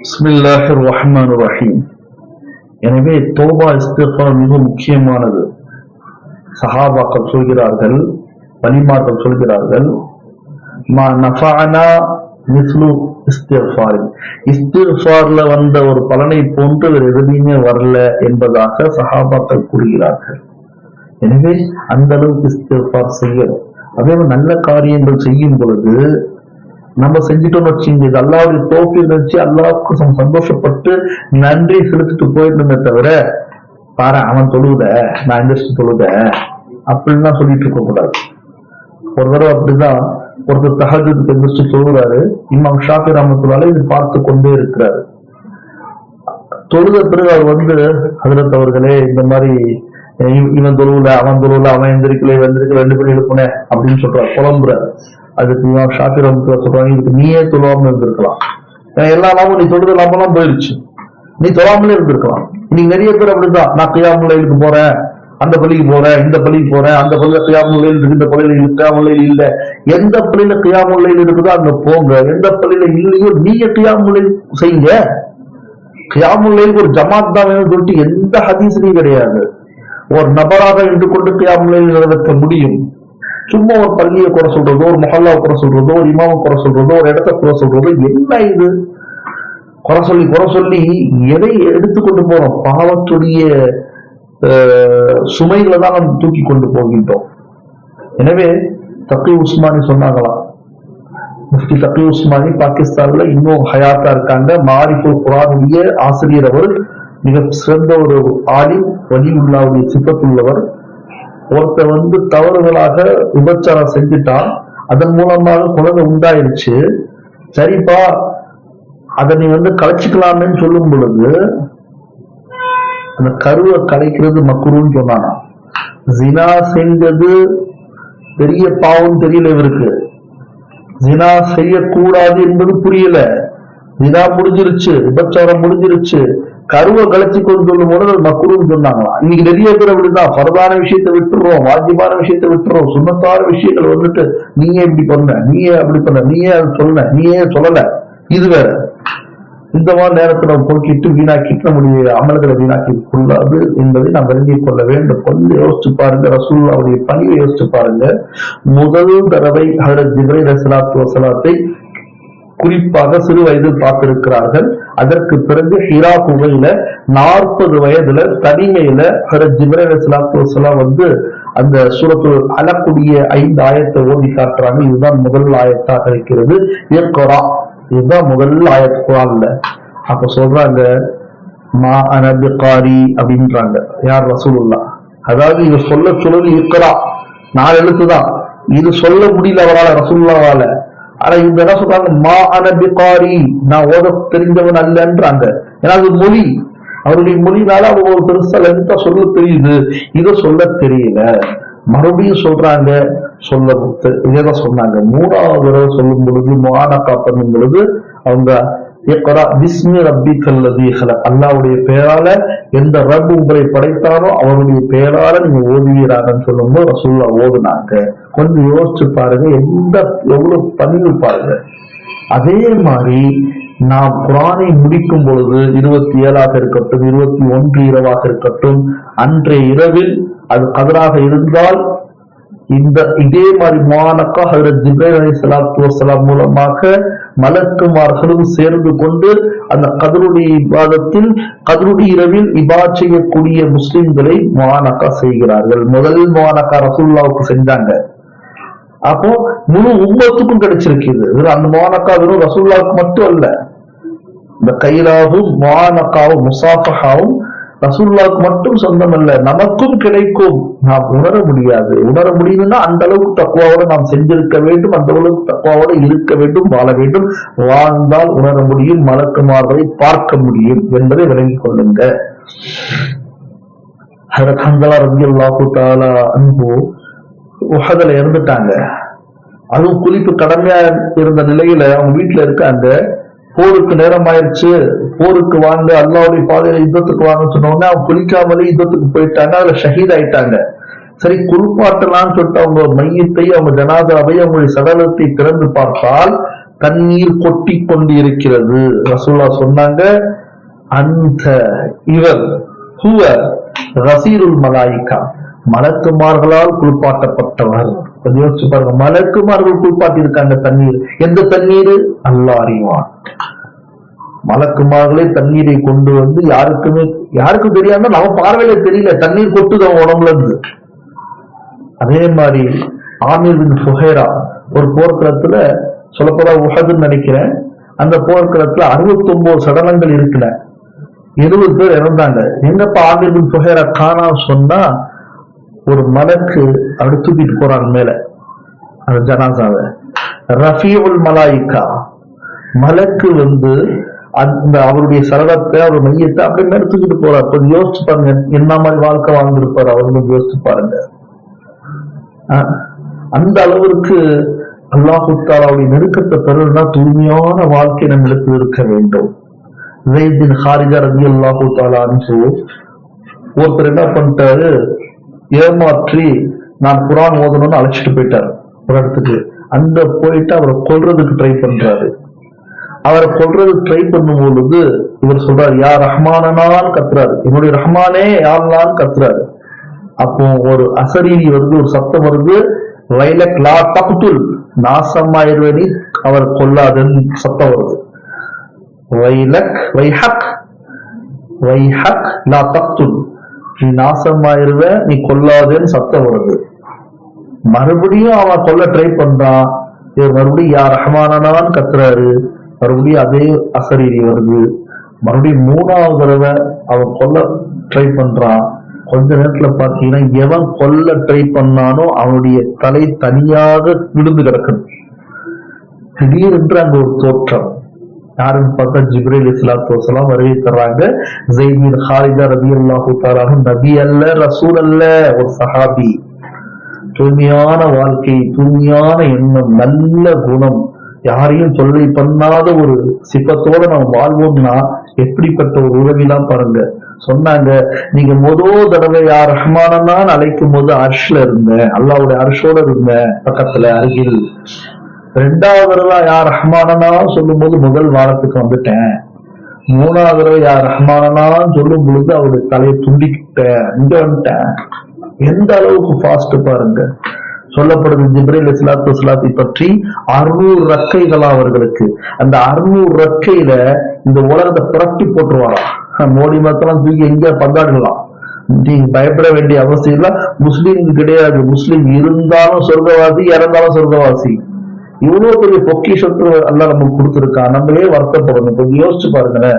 ரஹ்மான் ரஹீம் எனவே தோபா இஸ்திஃபார் மிக முக்கியமானது. சஹாபாக்கள் சொல்கிறார்கள் பனிமார்கள் சொல்கிறார்கள் மா நஃபஅனா மிஸ்லு இஸ்திஃபார்ல வந்த ஒரு பலனை போன்று வேறு எதுவுமே வரல என்பதாக சஹாபாக்கள் கூறுகிறார்கள். எனவே அந்த அளவுக்கு இஸ்திஃபார் செய்யணும். அதே மாதிரி நல்ல காரியங்கள் செய்யும் பொழுது நம்ம செஞ்சிட்டோம்னு வச்சுங்க இது அல்லாவுடைய தோப்பி வச்சு அல்லாவுக்கு சந்தோஷப்பட்டு நன்றி செலுத்திட்டு போயிருந்தோமே தவிர பாரு அவன் தொழுத நான் எந்திரிச்சு தொழுத அப்படின்னா சொல்லிட்டு இருக்க கூடாது. ஒரு தடவை அப்படிதான் ஒருத்தர் தகஜத்துக்கு எந்திரிச்சு தொழுகிறாரு இமாம் ஷாஃபி ரஹமத்துல்லால இது பார்த்து கொண்டே இருக்கிறாரு. தொழுத பிறகு அவர் வந்து ஹதரத் அவர்களே இந்த மாதிரி இவன் தொழுவுல அவன் தொழுவுல அவன் எந்திரிக்கல இவன் எந்திரிக்கல ரெண்டு பேரும் எழுப்புனே அப்படின்னு சொல்றாரு. புலம்புறாரு. அதுக்கு இவன் ஷாஃபி ரஹமத்துல்லா சொல்றாங்க இதுக்கு நீயே தொழாமல் இருந்திருக்கலாம். எல்லா லாபம் நீ தொழுத லாபம்லாம் போயிடுச்சு நீ தொழாமலே இருந்திருக்கலாம். இன்னைக்கு நிறைய பேர் அப்படிதான். நான் கியாமுல்லைலுக்கு போறேன் அந்த பள்ளிக்கு போறேன் இந்த பள்ளிக்கு போறேன் அந்த பள்ளியில கியாமுல்லையில் இருக்கு இந்த பள்ளியில கியாமுல்லையில் இல்ல. எந்த பள்ளியில கியாமுல்லையில் இருக்குதோ அங்க போங்க. எந்த பள்ளியில இல்லையோ நீங்க கியாமுல்லையில் செய்யுங்க. கியாமுல்லையில் ஒரு ஜமாத் தான் சொல்லிட்டு எந்த ஹதீசனையும் கிடையாது. ஒரு நபராக இருந்து கொண்டு கியாமுல்லையில் நிறைவேற்ற முடியும். சும்மா ஒரு பள்ளியை குறை சொல்றதோ ஒரு மொஹல்லாவை குறை சொல்றதோ ஒரு இமாவை குறை சொல்றதோ ஒரு இடத்த குறை சொல்றதோ என்ன இது? குறை சொல்லி குறை சொல்லி எதை எடுத்துக்கொண்டு போறோம் பாவத்துடைய சுமைகளை தான் நம்ம தூக்கி கொண்டு போகின்றோம். எனவே தக்கி உஸ்மானி சொன்னாங்களாம் முஃப்தி தக்கி உஸ்மானி பாகிஸ்தான்ல இன்னும் ஹயாத்தா இருக்காங்க. மாரிஃபுல் குரானுடைய ஆசிரியர் அவர் மிக சிறந்த ஒரு ஆலிம் வலி உள்ளாவுடைய சிப்பத்துள்ளவர் ஒருத்த வந்து தவறுதலாக விபச்சாரம் செஞ்சுட்டான். அதன் மூலமாக குழந்தை உண்டாயிருச்சு. சரிப்பா அதை நீ வந்து கலைச்சிக்கலாமேன்னு சொல்லும் பொழுது அந்த கருவை கலைக்கிறது மக்குருன்னு சொன்னானா. ஜினா செஞ்சது பெரிய பாவம் தெரியல இவருக்கு. ஜினா செய்யக்கூடாது என்பது புரியல. ஜினா முடிஞ்சிருச்சு விபச்சாரம் முடிஞ்சிருச்சு. கருவை கலைச்சு கொண்டு சொல்லும் போது அது மக்குருன்னு சொன்னாங்களாம். இன்னைக்கு நிறைய பேர் அப்படிதான் பரதான விஷயத்தை விட்டுறோம் வாஜிபான விஷயத்தை விட்டுறோம். சுண்ணத்தான விஷயங்கள் வந்துட்டு நீயே இப்படி பண்ண நீயே அப்படி பண்ண நீயே அது சொன்ன நீயே சொல்லல. இது வேற. இந்த மாதிரி நேரத்தை நம்ம போக்கிட்டு வீணாக்கிட்டு நம்முடைய அமல்களை வீணாக்கி கொள்ளாது என்பதை நாம் விளங்கிக் கொள்ள வேண்டும். கொஞ்சம் யோசிச்சு பாருங்க ரசூல்லாவுடைய பணியை யோசிச்சு பாருங்க. முதல் தடவை ஹரத் ஜிப்ரை ரசலாத்து வசலாத்தை குறிப்பாக சிறு வயதில் பார்த்திருக்கிறார்கள். அதற்கு பிறகு ஹிரா குகையில நாற்பது வயதுல தனிமையில ஹரத் ஜிப்ரை வந்து அந்த சூரத்து அலக்கூடிய ஐந்து ஆயத்தை ஓதி காட்டுறாங்க. இதுதான் முதல் ஆயத்தாக இருக்கிறது. இயற்கரா இதுதான் முதல் ஆயத்து குரான்ல. அப்ப சொல்றாங்க மா அனபிகாரி அப்படின்றாங்க. யார் ரசூலுல்லா அதாவது இங்க சொல்ல சொல்லது இக்கரா நாலு எழுத்துதான். இது சொல்ல முடியல அவரால் ரசூல்லாவால ஆனா இவங்க என்ன சொல்றாங்க? மா அனபிகாரி நான் ஓத தெரிஞ்சவன் அல்லன்றாங்க ஏன்னா அது மொழி. அவருடைய மொழினால அவங்க ஒரு பெருசா லென்த்தா சொல்ல தெரியுது. இதை சொல்ல தெரியல. மறுபடியும் சொல்றாங்க சொல்ல இதேதான் சொன்னாங்க. மூணாவது தடவை சொல்லும் பொழுது முஆனக்கா பண்ணும் பொழுது அவங்க இக்ரா ரப்பி கல்லதி அல்லாவுடைய பெயரால எந்த ரப் உங்களை படைத்தாரோ அவருடைய பெயரால நீங்க ஓதுவீராகன்னு சொல்லும்போது ரசூல்லா ஓதுனாங்க. கொஞ்சம் யோசிச்சு பாருங்க எந்த எவ்வளவு பணிவு பாருங்க. அதே மாதிரி நாம் குரானை முடிக்கும் பொழுது இருபத்தி ஏழாக இருக்கட்டும் இருபத்தி ஒன்று இரவாக இருக்கட்டும் அன்றைய இரவில் அது கதராக இருந்தால் இந்த இதே மாதிரி மானக்கா ஹஜரத் ஜிப்ரைல் அலி சலாத்து வசலாம் மூலமாக மலக்குமார்களும் சேர்ந்து கொண்டு அந்த கதருடைய விவாதத்தில் கதருடைய இரவில் இபா செய்யக்கூடிய முஸ்லிம்களை மானக்கா செய்கிறார்கள். முதல் மானக்கா ரசூல்லாவுக்கு செஞ்சாங்க. அப்போ முழு உம்மத்துக்கும் கிடைச்சிருக்குது வெறும் அந்த மோனக்கா வெறும் ரசூல்லாவுக்கு மட்டும் அல்ல இந்த கைலாவும் மோனக்காவும் முசாஃபஹாவும் ரசூல்லாவுக்கு மட்டும் சொந்தம் அல்ல நமக்கும் கிடைக்கும். நாம் உணர முடியாது. உணர முடியும்னா அந்த அளவுக்கு தக்குவாவோட நாம் செஞ்சிருக்க வேண்டும். அந்த அளவுக்கு தக்குவாவோட இருக்க வேண்டும் வாழ வேண்டும். வாழ்ந்தால் உணர முடியும் மலக்குமார்களை பார்க்க முடியும் என்பதை விளங்கிக் கொள்ளுங்க ஹரத் ஹந்தலா ரபியல்லாஹு தாலா உஹதுல இறந்துட்டாங்க அதுவும் குறிப்பு கடமையா இருந்த நிலையில அவங்க வீட்டுல இருக்காங்க போருக்கு நேரம் ஆயிருச்சு போருக்கு வாங்க அல்லாவுடைய பாதையில யுத்தத்துக்கு வாங்க சொன்னோடனே அவங்க குளிக்காமலே யுத்தத்துக்கு போயிட்டாங்க. அதுல ஷஹீத் ஆயிட்டாங்க. சரி குறுப்பாட்டலாம்னு சொல்லிட்டு அவங்க மையத்தை அவங்க ஜனாதாவை அவங்களுடைய சடலத்தை திறந்து பார்த்தால் தண்ணீர் கொட்டி கொண்டு இருக்கிறது ரசூல்லா சொன்னாங்க அந்த இவர் ஹுவ ரசீருல் மலாயிகா. மலக்குமார்களால் குளிப்பாட்டப்பட்டவர். கொஞ்சம் யோசிச்சு பாருங்க மலக்குமார்கள் குளிப்பாட்டி இருக்காங்க தண்ணீர். எந்த தண்ணீர்? அல்லா அறிவான். மலக்குமார்களே தண்ணீரை கொண்டு வந்து யாருக்குமே யாருக்கும் தெரியாம நம்ம பார்வையில தெரியல தண்ணீர் கொட்டுது அவன் உடம்புல இருந்து. அதே மாதிரி ஆமீர் பின் சுஹேரா ஒரு போர்க்களத்துல சொல்லப்போதா உஹதுன்னு நினைக்கிறேன் அந்த போர்க்களத்துல 69 சடலங்கள் இருக்குல்ல இருபது பேர் இறந்தாங்க. எங்கப்ப ஆமீர் பின் சுஹேரா காணா சொன்னா ஒரு மலக்கு அப்படி தூக்கிட்டு போறாங்க மேல அந்த ஜனாசாவை. ரஃபியுல் மலாயிகா மலக்கு வந்து அந்த அவருடைய சரளத்தை அவர் மையத்தை அப்படியே மேல தூக்கிட்டு போறார். கொஞ்சம் யோசிச்சு பாருங்க என்ன மாதிரி வாழ்க்கை வாழ்ந்திருப்பார் அவர் கொஞ்சம் யோசிச்சு பாருங்க. அந்த அளவிற்கு அல்லாஹு தாலாவுடைய நெருக்கத்தை பெறதுனா தூய்மையான வாழ்க்கை நம்மளுக்கு இருக்க வேண்டும். ஜெயித் ஹாரிஜா ரவி அல்லாஹு தாலான்னு ஒருத்தர் என்ன பண்ணிட்டாரு? ஏமாற்றி நான் குரான் ஓதணும்னு அழைச்சிட்டு போயிட்டார் ஒரு இடத்துக்கு. அந்த போயிட்டு அவரை கொல்றதுக்கு ட்ரை பண்றாரு. அவரை கொல்றதுக்கு ட்ரை பண்ணும் பொழுது இவர் சொல்றாரு யா ரஹ்மானனான்னு கத்துறாரு. என்னுடைய ரஹ்மானே யாருலான்னு கத்துறாரு. அப்போ ஒரு அசரீனி வருது ஒரு சத்தம் வருது வைலக் லா தக்துல் நாசமாயிருவனி அவர் கொல்லாதுன்னு சத்தம் வருது. வைலக் வைஹக் வைஹக் லா தக்துல். நீ நாசமாயிருவ நீ கொல்லாதேன்னு சத்தம் வருது. மறுபடியும் அவன் கொல்ல ட்ரை பண்றான். இவர் மறுபடியும் யார் ரஹ்மானனான்னு கத்துறாரு. மறுபடியும் அதே அசரீரி வருது. மறுபடியும் மூணாவது தடவை அவன் கொல்ல ட்ரை பண்றான். கொஞ்ச நேரத்துல பாத்தீங்கன்னா எவன் கொல்ல ட்ரை பண்ணானோ அவனுடைய தலை தனியாக விழுந்து கிடக்குது. திடீரென்று அங்க ஒரு தோற்றம். யாருன்னு பார்த்தா ஜிப்ரேல் இஸ்லாத்து வசலாம் வருகை தர்றாங்க. ஜெய்தீன் ஹாரிதா ரபி அல்லாஹு தாராக நபி அல்ல ரசூல் அல்ல ஒரு சஹாபி. தூய்மையான வாழ்க்கை தூய்மையான எண்ணம் நல்ல குணம். யாரையும் தொல்லை பண்ணாத ஒரு சிப்பத்தோட நம்ம வாழ்வோம்னா எப்படிப்பட்ட ஒரு உறவிலாம் பாருங்க. சொன்னாங்க நீங்க முதல் தடவை யார் ரஹ்மானதான் அழைக்கும் போது அர்ஷ்ல இருந்தேன். அல்லாவுடைய அர்ஷோட இருந்தேன் பக்கத்துல அருகில். ரெண்டாவது தடவை யார் ரஹ்மானனான்னு சொல்லும் போது முதல் வாரத்துக்கு வந்துட்டேன். மூணாவது தடவை யார் ரஹ்மானனான்னு சொல்லும் பொழுது அவருடைய தலையை துண்டிக்கிட்டேன். இங்க வந்துட்டேன். எந்த அளவுக்கு ஃபாஸ்ட் பாருங்க. சொல்லப்படுது ஜிப்ரேல் இஸ்லாத்து இஸ்லாத்தை பற்றி அறுநூறு ரக்கைகளா அவர்களுக்கு. அந்த அறுநூறு ரக்கையில இந்த உலகத்தை புரட்டி போட்டுருவாராம். மோடி மக்கள்லாம் தூக்கி எங்க பங்காடலாம் நீங்க பயப்பட வேண்டிய அவசியம் இல்ல. முஸ்லீம் கிடையாது. முஸ்லீம் இருந்தாலும் சொர்க்கவாசி இறந்தாலும் சொர்க்கவாசி. இவ்வளவு பெரிய பொக்கிஷத்து எல்லாம் நமக்கு கொடுத்துருக்கா? நம்மளே வருத்தப்படணும். கொஞ்சம் யோசிச்சு பாருங்கண்ணே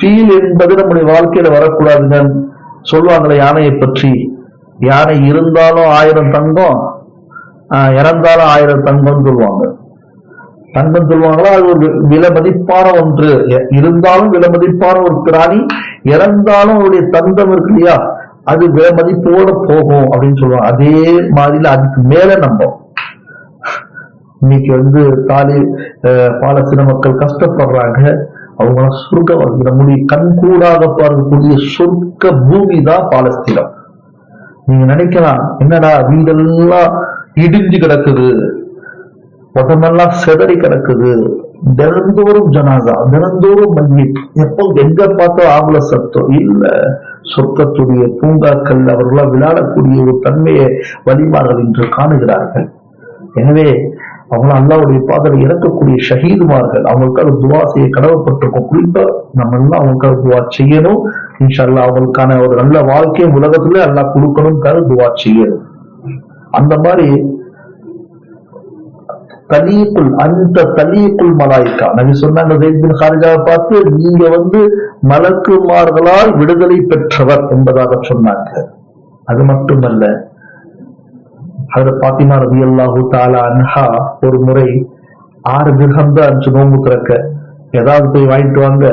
ஃபீல் என்பது நம்முடைய வாழ்க்கையில வரக்கூடாதுங்க. சொல்லுவாங்களே யானையை பற்றி. யானை இருந்தாலும் ஆயிரம் தங்கம் ஆஹ் இறந்தாலும் ஆயிரம் தங்கம் சொல்லுவாங்க. தங்கம் சொல்லுவாங்களா? அது ஒரு விலை மதிப்பான ஒன்று. இருந்தாலும் விலை மதிப்பான ஒரு பிராணி இறந்தாலும் அவருடைய தந்தம் இருக்கு இல்லையா? அது விலை மதிப்போட போகும் அப்படின்னு சொல்லுவாங்க. அதே மாதிரில அதுக்கு மேல நம்ம இன்னைக்கு வந்து தாலி பாலஸ்தீன மக்கள் கஷ்டப்படுறாங்க. அவங்க சொர்க்க நம்முடைய கண்கூடாக பார்க்கக்கூடிய சொர்க்க பூமி தான் பாலஸ்தீனம். நீங்க நினைக்கலாம் என்னடா வீடெல்லாம் இடிஞ்சு கிடக்குது. உடம்பெல்லாம் செதறி கிடக்குது. தினந்தோறும் ஜனாதா தினந்தோறும் மன்னிப் எப்போ எங்க பார்த்தா ஆவல சத்தம். இல்ல சொர்க்கத்துடைய பூங்காக்கள் அவர்களால் விளையாடக்கூடிய ஒரு தன்மையை வழிமார்கள் இன்று காணுகிறார்கள். எனவே அவங்க அல்லாவுடைய பாதையில் இறக்கக்கூடிய ஷஹீதுமார்கள் அவங்களுக்காக துவா செய்ய கடவுப்பட்டிருக்கோம் குறிப்பா நம்ம எல்லாம் அவங்களுக்காக துவா செய்யணும். இன்ஷா அல்லாஹ் அவங்களுக்கான ஒரு நல்ல வாழ்க்கையை உலகத்துல எல்லாம் கொடுக்கணும்க்காக துவா செய்யணும். அந்த மாதிரி தலீக்குல் அந்த தலீக்குல் மலாய்க்கா. நபி சொன்னாங்க ஜெயித் ஹாரிஜாவை பார்த்து நீங்க வந்து மலக்குமார்களால் விடுதலை பெற்றவர் என்பதாக சொன்னாங்க. அது மட்டுமல்ல அதுல பாத்திமா ரதி அல்லாஹூ தாலா அன்ஹா ஒரு முறை ஆறு திர்ஹம் தான் அஞ்சு நோம்பு திறக்க. ஏதாவது போய் வாங்கிட்டு வாங்க.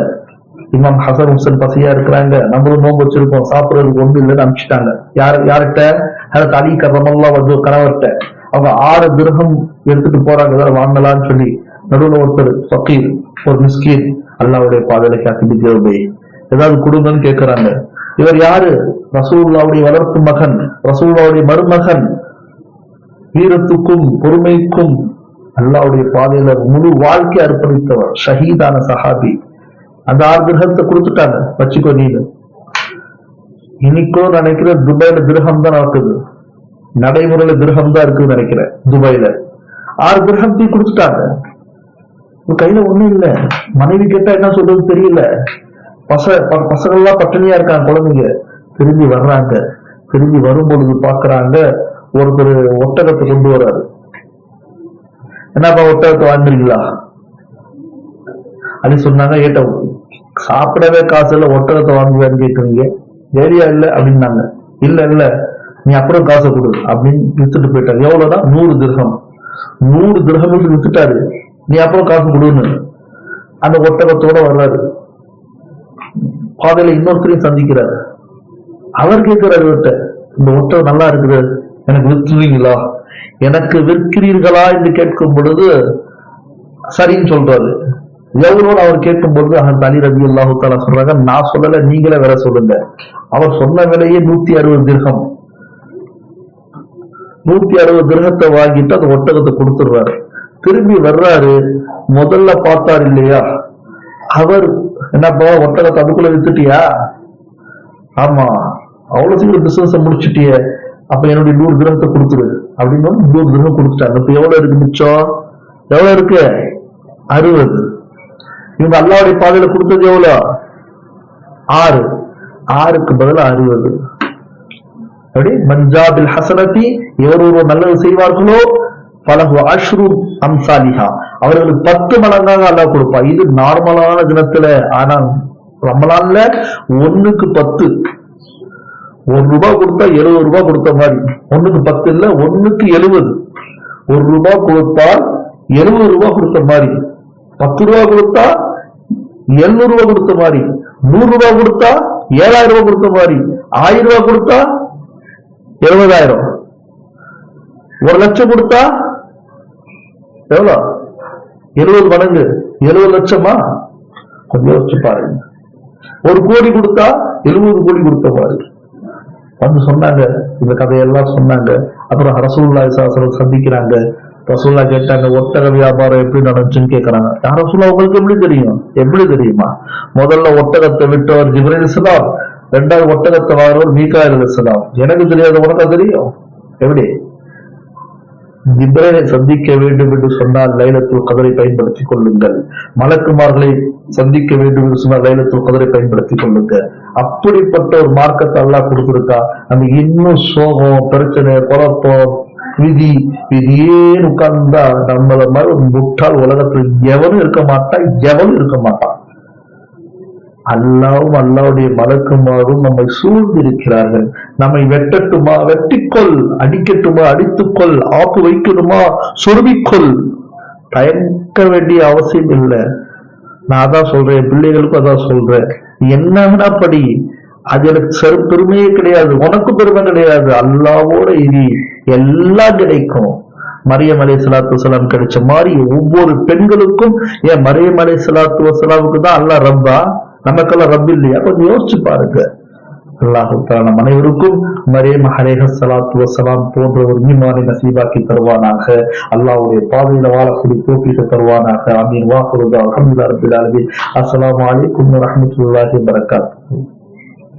இமாம் ஹசன் ஹுசன் பசியா இருக்கிறாங்க. நம்மளும் நோம்பு வச்சிருக்கோம். சாப்பிடுறதுக்கு ஒன்று இல்லைன்னு அனுப்பிச்சிட்டாங்க. யார் யார்கிட்ட? அது அலி கரமல்லா வந்து கணவர்கிட்ட. அவங்க ஆறு திரகம் எடுத்துட்டு போறாங்க. ஏதாவது வாங்கலாம்னு சொல்லி நடுவுல ஒருத்தர் ஃபக்கீர் ஒரு மிஸ்கீர் அல்லாவுடைய பாதையில காத்திட்டு தேவை ஏதாவது கொடுங்கன்னு கேட்கிறாங்க இவர் யாரு? ரசூல்லாவுடைய வளர்ப்பு மகன் ரசூல்லாவுடைய மருமகன் வீரத்துக்கும் பொறுமைக்கும் அல்லாவுடைய பாதையில முழு வாழ்க்கை அர்ப்பணித்தவர் ஷஹீதான சஹாபி. அந்த ஆறு கிரகத்தை கொடுத்துட்டாங்க வச்சுக்கோ நீனு. இன்னைக்கும் நினைக்கிறேன் துபாயில கிரகம் தான் நடக்குது. நடைமுறையில கிரகம் தான் இருக்குன்னு நினைக்கிறேன் துபாயில. ஆறு கிரகத்தையும் கொடுத்துட்டாங்க. உன் கையில ஒண்ணும் இல்ல. மனைவி கேட்டா என்ன சொல்றது தெரியல. பச ப- பசங்கள்லாம் பட்டினியா இருக்காங்க குழந்தைங்க. திரும்பி வர்றாங்க. திரும்பி வரும் பொழுது பாக்குறாங்க ஒருத்தர் ஒட்டகத்தை கொண்டு வராரு என்னப்பா ஒட்டகத்தை வாங்குறீங்களா? அப்படி சொன்னாங்க ஏட்ட சாப்பிடவே காசு இல்ல ஒட்டகத்தை வாங்குவேன்னு கேக்குறீங்க. ஏரியா இல்ல அப்படின்னாங்க. இல்ல இல்ல நீ அப்புறம் காசை கொடு அப்படின்னு வித்துட்டு போயிட்டாரு. எவ்வளவுதான்? நூறு கிரகம் நூறு கிரகம் வித்துட்டாரு. நீ அப்புறம் காசு கொடுன்னு. அந்த ஒட்டகத்தோட வர்றாரு. பாதையில இன்னொருத்தரையும் சந்திக்கிறாரு. அவர் கேட்கிறாரு இவர்கிட்ட இந்த ஒட்டகம் நல்லா இருக்குது. எனக்கு விற்றுவீங்களா எனக்கு விற்கிறீர்களா என்று கேட்கும் பொழுது சரின்னு சொல்றாரு. எவ்வளவு அவர் கேட்கும் பொழுது அந்த அலி ரபி அல்லாஹு தாலா சொல்றாங்க நான் சொல்லல நீங்களே வேற சொல்லுங்க. அவர் சொன்ன விலையே நூத்தி அறுபது திருகம் நூத்தி அறுபது கிரகத்தை வாங்கிட்டு அந்த ஒட்டகத்தை கொடுத்துடுறாரு. திரும்பி வர்றாரு முதல்ல பார்த்தார் இல்லையா? அவர் என்னப்பா ஒட்டகத்தை அதுக்குள்ள வித்துட்டியா? ஆமா அவ்வளவு சீக்கிரம் பிசினஸ் முடிச்சிட்டியே. அப்ப என்னுடைய நூறு கிரகத்தை கொடுத்துரு. அப்படின்னு நூறு கிரகம் கொடுத்துட்டாங்க. இப்ப எவ்வளவு இருக்கு மிச்சம்? எவ்வளவு இருக்கு? அறுபது. இவங்க அல்லாவுடைய பாதையில கொடுத்தது எவ்வளவு ஆறு. ஆறுக்கு பதிலா அறுபது. அப்படி? மஞ்சாபில் ஹசனத்தி எவர் ஒருவர் நல்லது செய்வார்களோ பலகு அஷ்ரு அம்சாலிஹா அவர்களுக்கு பத்து மடங்காக அல்லா கொடுப்பா இது நார்மலான தினத்துல. ஆனால் ரமலான்ல ஒண்ணுக்கு பத்து. ஒரு ரூபாய் கொடுத்தா எழுபது ரூபாய் கொடுத்த மாதிரி. ஒண்ணுக்கு பத்து இல்ல ஒண்ணுக்கு எழுபது. ஒரு ரூபாய் கொடுத்தா எழுபது ரூபாய் கொடுத்த மாதிரி. பத்து ரூபாய் கொடுத்தா எழுநூறு ரூபாய் கொடுத்த மாதிரி. நூறு ரூபாய் கொடுத்தா ஏழாயிரம் ரூபாய் கொடுத்த மாதிரி. ஆயிரம் ரூபாய் கொடுத்தா எழுபதாயிரம். ஒரு லட்சம் கொடுத்தா எவ்வளவு எழுபது மடங்கு. எழுபது லட்சமா? கொஞ்சம் யோசிச்சு பாருங்க. ஒரு கோடி கொடுத்தா எழுபது கோடி கொடுத்த மாதிரி. வந்து சொன்னாங்க. இந்த கதையெல்லாம் சொன்னாங்க. அப்புறம் ரசூல்லா சாசனம் சந்திக்கிறாங்க. ரசூல்லா கேட்டாங்க ஒட்டக வியாபாரம் எப்படி நடந்துச்சுன்னு கேக்குறாங்க. யார் ரசூல்லா உங்களுக்கு எப்படி தெரியும்? எப்படி தெரியுமா? முதல்ல ஒட்டகத்தை விட்டவர் ஜிப்ரேல் இஸ்லாம் ரெண்டாவது ஒட்டகத்தை வாரவர் மீகாயில் இஸ்லாம் எனக்கு தெரியாத உனக்கு தெரியும்? எப்படி? ஜிப்ரேலை சந்திக்க வேண்டும் என்று சொன்னால் லைலத்துல் கதரை பயன்படுத்திக் கொள்ளுங்கள். மலக்குமார்களை சந்திக்க வேண்டும் என்று சொன்னால் லைலத்துல் கதரை பயன்படுத்திக் கொள்ளுங்க அப்படிப்பட்ட ஒரு மார்க்கத்தை அல்லாஹ் கொடுத்துருக்கா? அந்த இன்னும் சோகம் பிரச்சனை குழப்பம் விதி விதியே உட்கார்ந்தா நம்மள மாதிரி ஒரு முட்டாள் உலகத்தில் எவனும் இருக்க மாட்டான் எவனும் இருக்க மாட்டான். அல்லாவும் அல்லாவுடைய மலக்குமாரும் நம்மை சூழ்ந்திருக்கிறார்கள். நம்மை வெட்டட்டுமா? வெட்டிக்கொள். அடிக்கட்டுமா? அடித்துக்கொள். ஆப்பு வைக்கணுமா? சொருவிக்கொள். தயங்க வேண்டிய அவசியம் இல்லை. நான் அதான் சொல்றேன். பிள்ளைகளுக்கும் அதான் சொல்றேன். என்ன வேணா படி? அது எனக்கு செரு பெருமையே கிடையாது. உனக்கு பெருமை கிடையாது. அல்லாவோட இது எல்லாம் கிடைக்கும் மரியம் அலை சலாத்து வசலாம் கிடைச்ச மாதிரி ஒவ்வொரு பெண்களுக்கும் ஏன் மரியம் அலை சலாத்து வசலாமுக்கு தான் அல்லாஹ் ரப்பா? நமக்கெல்லாம் ரப் இல்லையா? கொஞ்சம் யோசிச்சு பாருங்க. அல்லாஹு நம் அனைவருக்கும் மரியம் அலைஹ சலாத்து வசலாம் போன்ற ஒரு மீமானை நசீபாக்கி தருவானாக. அல்லாவுடைய பாதையில வாழக்கூடிய தோப்பிட்டு தருவானாக. ஆமீன். வாஹுரு அல்ஹம்துலில்லாஹி ரப்பில் ஆலமீன். அஸ்லாம் அலைக்கும் வரஹ்மத்துல்லாஹி வரகாத்து